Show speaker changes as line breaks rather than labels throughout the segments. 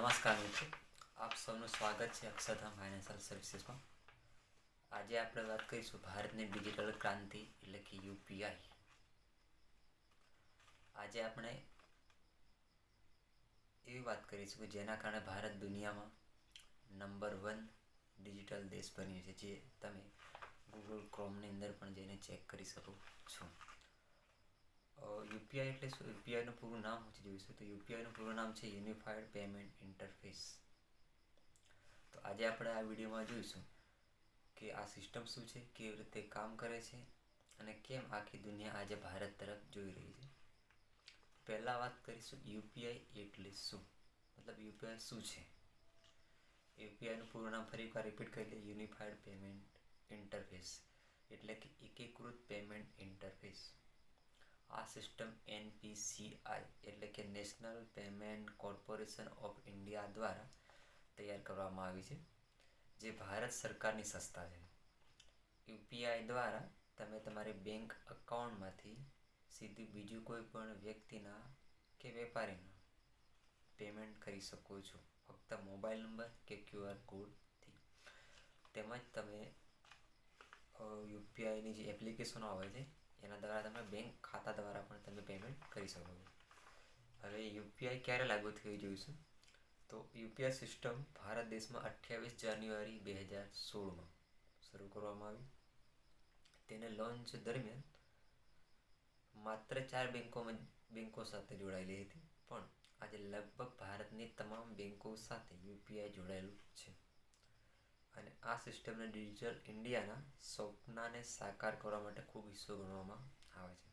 નમસ્કાર મિત્રો. આપ સૌનું સ્વાગત છે અક્ષરધામ ફાઇનાન્શિયલ સર્વિસીસમાં આજે આપણે વાત કરીશું ભારતની ડિજિટલ ક્રાંતિ એટલે કે યુપીઆઈ આજે આપણે એવી વાત કરીશું કે જેના કારણે ભારત દુનિયામાં નંબર વન ડિજિટલ દેશ બન્યો છે, જે તમે ગૂગલ ક્રોમની અંદર પણ જઈને ચેક કરી શકો છો. યુપીઆઈ એટલે શું? યુપીઆઈનું પૂરું નામ છે. જોઈશું તો યુપીઆઈનું પૂરું નામ છે યુનિફાઈડ પેમેન્ટ ઇન્ટરફેસ તો આજે આપણે આ વિડીયોમાં જોઈશું કે આ સિસ્ટમ શું છે, કેવી રીતે કામ કરે છે અને કેમ આખી દુનિયા આજે ભારત તરફ જોઈ રહી છે. પહેલાં વાત કરીશું યુપીઆઈ એટલે શું? મતલબ યુપીઆઈ શું છે? યુપીઆઈનું પૂરું નામ ફરી એકવાર રિપીટ કરી દઈએ. યુનિફાઈડ પેમેન્ટ ઇન્ટરફેસ એટલે કે એકીકૃત પેમેન્ટ ઇન્ટરફેસ આ સિસ્ટમ એનપીસીઆઈ એટલે કે national payment corporation of India દ્વારા તૈયાર કરવામાં આવી છે, જે ભારત સરકારની સંસ્થા છે. યુપીઆઈ દ્વારા તમે તમારી બેંક અકાઉન્ટમાંથી સીધી બીજું કોઈ પણ વ્યક્તિના કે વેપારીના પેમેન્ટ કરી શકો છો, ફક્ત મોબાઈલ નંબર કે ક્યુઆર કોડથી. તેમજ તમે યુપીઆઈની જે એપ્લિકેશનો આવે છે એના દ્વારા તમે બેંક ખાતા દ્વારા પણ તમે પેમેન્ટ કરી શકો છો. હવે યુપીઆઈ ક્યારે લાગુ થઈ જોઈશું? તો યુપીઆઈ સિસ્ટમ ભારત દેશમાં અઠ્યાવીસ જાન્યુઆરી બે હજાર સોળમાં શરૂ કરવામાં આવી. તેને લોન્ચ દરમિયાન માત્ર ચાર બેંકોમાં બેંકો સાથે જોડાયેલી હતી. પણ આજે લગભગ ભારતની તમામ બેંકો સાથે યુપીઆઈ જોડાયેલું છે. અને આ સિસ્ટમને ડિજિટલ ઇન્ડિયાના સ્વપ્નાને સાકાર કરવા માટે ખૂબ હિસ્સો ગણવામાં આવે છે.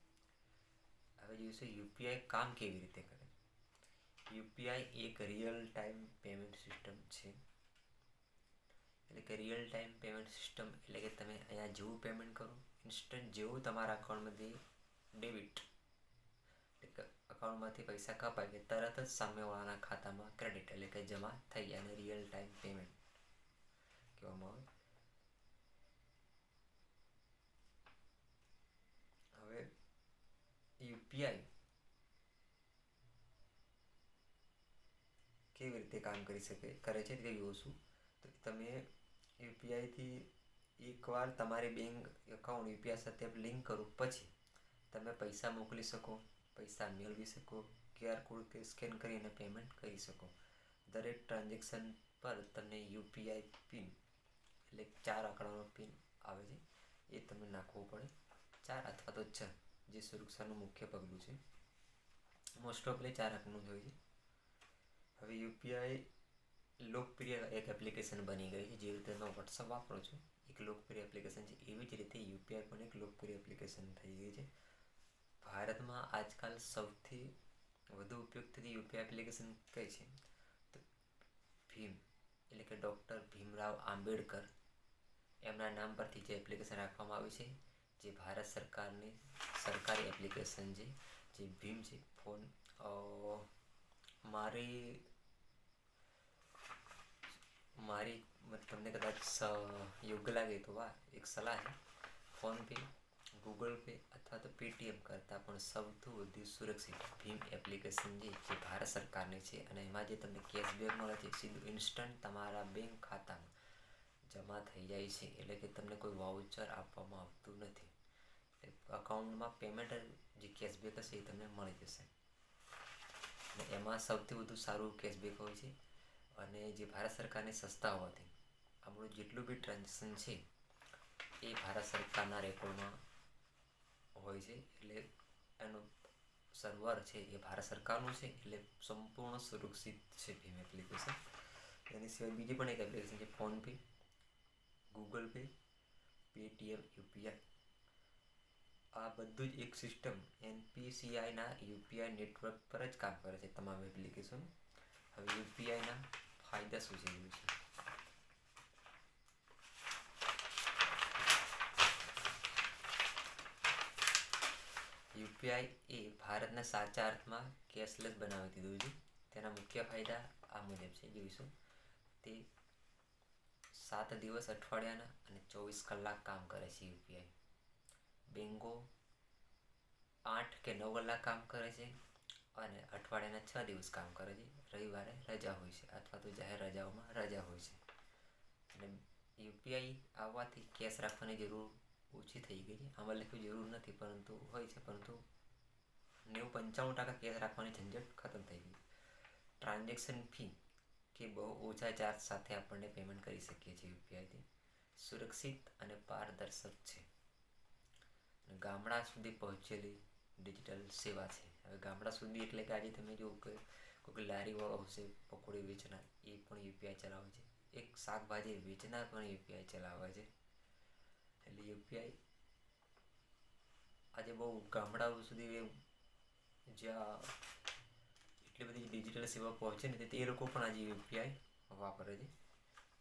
હવે જોઈશું યુપીઆઈ કામ કેવી રીતે કરે યુપીઆઈ એક રિયલ ટાઈમ પેમેન્ટ સિસ્ટમ છે. એટલે કે રિયલ ટાઈમ પેમેન્ટ સિસ્ટમ એટલે કે તમે અહીંયા જેવું પેમેન્ટ કરો ઇન્સ્ટન્ટ જેવું તમારા અકાઉન્ટમાંથી ડેબિટ એટલે કે અકાઉન્ટમાંથી પૈસા કપાય કે તરત જ સામેવાળાના ખાતામાં ક્રેડિટ એટલે કે જમા થઈ અને રિયલ ટાઈમ પેમેન્ટ કહેવામાં આવે હવે યુપીઆઈ કેવી રીતે કામ કરી શકે કરે છે તે જોઈશું તો તમે યુપીઆઈથી એકવાર તમારી બેંક એકાઉન્ટ યુપીઆઈ સાથે લિંક કરો પછી તમે પૈસા મોકલી શકો પૈસા મેળવી શકો ક્યુઆર કોડ કે સ્કેન કરીને પેમેન્ટ કરી શકો દરેક ટ્રાન્ઝેક્શન પર તમને યુપીઆઈ પિન એટલે ચાર આંકડાનો પિન આવે છે, એ તમને નાખવો પડે. ચાર અથવા તો છ, જે સુરક્ષાનું મુખ્ય પગલું છે. મોસ્ટ ઓફલી ચાર આંકનું જ હોય છે. હવે યુપીઆઈ લોકપ્રિય એક એપ્લિકેશન બની ગઈ છે, જે રીતે તમે વોટ્સઅપ વાપરો છો, એક લોકપ્રિય એપ્લિકેશન છે. એવી જ રીતે યુપીઆઈ પણ એક લોકપ્રિય એપ્લિકેશન થઈ ગઈ છે. ભારતમાં આજકાલ સૌથી વધુ ઉપયોગ થતી યુપીઆઈ એપ્લિકેશન કઈ છે? તો ભીમ, એટલે કે ડૉક્ટર ભીમરાવ આંબેડકર એમના નામ પરથી જે એપ્લિકેશન રાખવામાં આવી છે, જે ભારત સરકારની, સરકારી એપ્લિકેશન છે, જે ભીમ છે, ફોન મારી મારી તમને કદાચ યોગ્ય લાગે તો વાહ, એક સલાહ છે. ફોનપે ગૂગલ પે અથવા તો પેટીએમ કરતાં પણ સૌથી વધુ સુરક્ષિત ભીમ એપ્લિકેશન છે, જે ભારત સરકારની છે અને એમાં જે તમને કેશબેક મળે છે, સીધું ઇન્સ્ટન્ટ તમારા બેંક ખાતામાં જમા થઈ જાય છે, એટલે કે તમને કોઈ વાઉચર આપવામાં આવતું નથી. અકાઉન્ટમાં પેમેન્ટ જે કેશબેક હશે એ તમને મળી જશે. અને એમાં સૌથી વધુ સારું કેશબેક હોય છે અને જે ભારત સરકારની સંસ્થા હોવાથી આપણું જેટલું બી ટ્રાન્ઝેક્શન છે, એ ભારત સરકારના રેકોર્ડમાં હોય છે, એટલે એનું સર્વર છે એ ભારત સરકારનું છે, એટલે સંપૂર્ણ સુરક્ષિત છે ભીમ એપ્લિકેશન એની સિવાય બીજી પણ એક એપ્લિકેશન છે, PhonePe. Google Pay Paytm UPI આ બધું જ એક સિસ્ટમ એનપીસીઆઈના યુપીઆઈ નેટવર્ક પર જ કામ કરે છે તમામ એપ્લિકેશન હવે યુપીઆઈના ફાયદા શું છે એવું છે યુપીઆઈ એ ભારતના સાચા અર્થમાં કેશલેસ બનાવી દીધું છે. તેના મુખ્ય ફાયદા આ મુજબ છે. જોઈશું તે સાત દિવસ અઠવાડિયાના અને ચોવીસ કલાક કામ કરે છે યુપીઆઈ. બેંકો આઠ કે નવ કલાક કામ કરે છે અને અઠવાડિયાના છ દિવસ કામ કરે છે. રવિવારે રજા હોય છે અથવા તો જાહેર રજાઓમાં રજા હોય છે. અને યુપીઆઈ આવવાથી કેશ રાખવાની જરૂર ઓછી થઈ ગઈ છે. આમાં લખ્યું જરૂર નથી પરંતુ હોય છે પરંતુ નેવું પંચાણું ટકા કેશ રાખવાની ઝંઝટ ખતમ થઈ ગઈ. ટ્રાન્ઝેક્શન ફી કે બહુ ઓછા ચાર્જ સાથે આપણને પેમેન્ટ કરી શકીએ છીએ યુપીઆઈથી. સુરક્ષિત અને પારદર્શક છે. ગામડા સુધી પહોંચેલી ડિજિટલ સેવા છે. હવે ગામડા સુધી એટલે કે આજે તમે જો કે કોઈ લારીવાળો હશે, પકોડી વેચનાર, એ પણ યુપીઆઈ ચલાવે છે. એક શાકભાજી વેચનાર પણ યુપીઆઈ ચલાવે છે. એટલે યુપીઆઈ આજે બહુ ગામડાઓ સુધી જ્યાં એટલી બધી ડિજિટલ સેવા પહોંચે ને તે લોકો પણ આજે યુપીઆઈ વાપરે છે.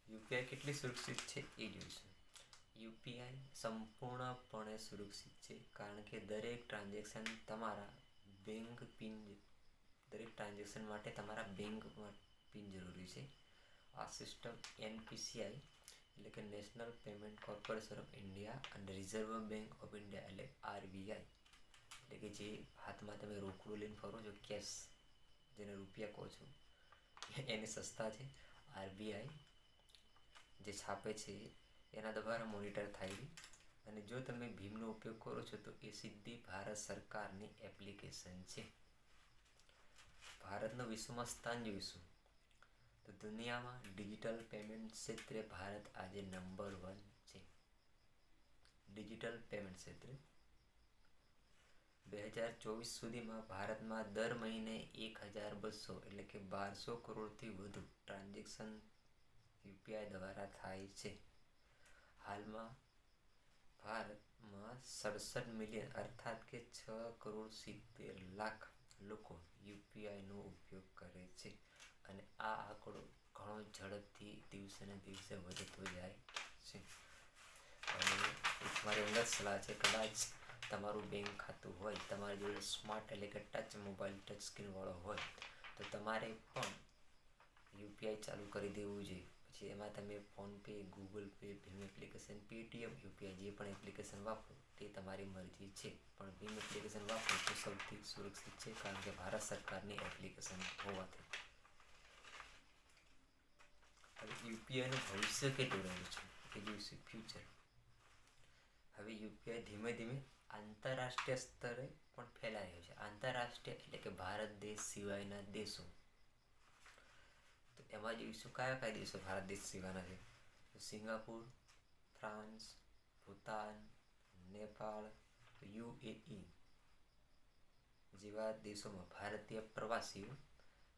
યુપીઆઈ કેટલી સુરક્ષિત છે એ જોઈશું. યુપીઆઈ સંપૂર્ણપણે સુરક્ષિત છે કારણ કે દરેક ટ્રાન્ઝેક્શન તમારા બેંક પિન દરેક ટ્રાન્ઝેક્શન માટે તમારા બેંક પિન જરૂરી છે. આ સિસ્ટમ એનપીસીઆઈ એટલે કે national payment corporation of India અને રિઝર્વ બેંક ઓફ ઇન્ડિયા એટલે આરબીઆઈ એટલે કે જે હાથમાં તમે રોકડું લઈને ફરો છો કેશ રૂપિયા કહો છો. એની સસ્તા છે, આરબીઆઈ, જે છાપે છે, એના દ્વારા મોનિટર થાય છે. અને જો તમે ભીમનો ઉપયોગ કરો છો, તો એ સીધી ભારત સરકારની એપ્લિકેશન છે. ભારતનું વિશ્વમાં સ્થાન જોઈશું. તો દુનિયામાં ડિજિટલ પેમેન્ટ ક્ષેત્રે ભારત આજે નંબર વન છે. ડિજિટલ પેમેન્ટ ક્ષેત્રે બે હજાર ચોવીસ સુધીમાં ભારતમાં દર મહિને એક હજાર બસો એટલે કે બારસો કરોડથી વધુ ટ્રાન્ઝેક્શન યુપીઆઈ દ્વારા થાય છે. હાલમાં ભારતમાં સડસઠ મિલિયન અર્થાત કે છ કરોડ સિત્તેર લાખ લોકો યુપીઆઈનો ઉપયોગ કરે છે અને આ આંકડો ઘણો ઝડપથી દિવસે ને દિવસે વધતો જાય છે. અને મારી અંગત સલાહ છે, કદાચ તમારું બેંક ખાતું હોય, તમારી જોડે સ્માર્ટ એટલે કે ટચ મોબાઈલ ટચ સ્ક્રીનવાળો હોય, તો તમારે પણ યુપીઆઈ ચાલુ કરી દેવું જોઈએ. પછી એમાં તમે ફોનપે, ગૂગલ પે, ભીમ એપ્લિકેશન, પેટીએમ યુપીઆઈ જે પણ એપ્લિકેશન વાપરો, તે તમારી મરજી છે. પણ ભીમ એપ્લિકેશન વાપરો તો સૌથી સુરક્ષિત છે, કારણ કે ભારત સરકારની એપ્લિકેશન હોવાથી. હવે યુપીઆઈનું ભવિષ્ય કેટલું રહ્યું છે? એ જોઈશું ફ્યુચર હવે યુપીઆઈ ધીમે ધીમે આંતરરાષ્ટ્રીય સ્તરે પણ ફેલાઈ રહ્યો છે. આંતરરાષ્ટ્રીય એટલે કે ભારત દેશ સિવાયના દેશો. તો એમાં જોઈશું કયા કયા દેશો ભારત દેશ સિવાયના છે? Singapore, France, Bhutan, Nepal, UAE જેવા દેશોમાં ભારતીય પ્રવાસીઓ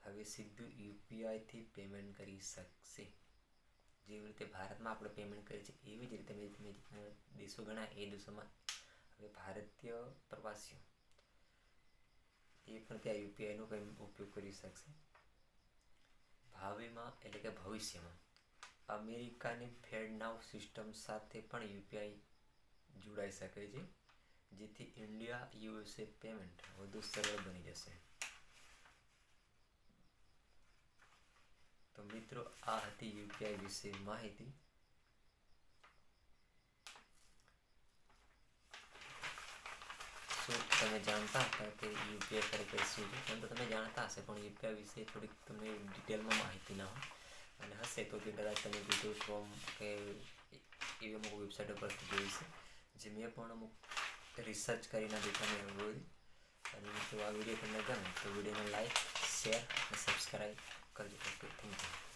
હવે સીધું યુપીઆઈથી પેમેન્ટ કરી શકશે. જેવી રીતે ભારતમાં આપણે પેમેન્ટ કરીએ છીએ એવી જ રીતે દેશો ઘણા એ દેશોમાં હવે ભારતીય પ્રવાસીઓ. એ પણ ત્યાં યુપીઆઈનો કંઈ ઉપયોગ કરી શકશે? ભાવિમાં એટલે કે ભવિષ્યમાં. અમેરિકાની ફેડ નાવ સિસ્ટમ સાથે પણ યુપીઆઈ જોડાઈ શકે છે, જેથી ઇન્ડિયા યુએસએ પેમેન્ટ વધુ સરળ બની જશે. તો મિત્રો, આ હતી યુપીઆઈ વિશે માહિતી શું તમે જાણતા હતા કે યુપીઆઈ ખરેખર શું છે? એમ તમે જાણતા હશે, પણ યુપીઆઈ વિશે થોડીક તમને ડિટેલમાં માહિતી ના હોય. અને હશે તો કે કદાચ તમે ગૂગલ ફોર્મ કે એવી અમુક વેબસાઇટ ઉપરથી જોઈ છે જે મેં પણ અમુક રિસર્ચ કરીને દેખાને હોય અને જો આ વીડિયો તમને ગમે તો વિડીયોને લાઈક શેર અને સબસ્ક્રાઈબ કરજો. Okay thank you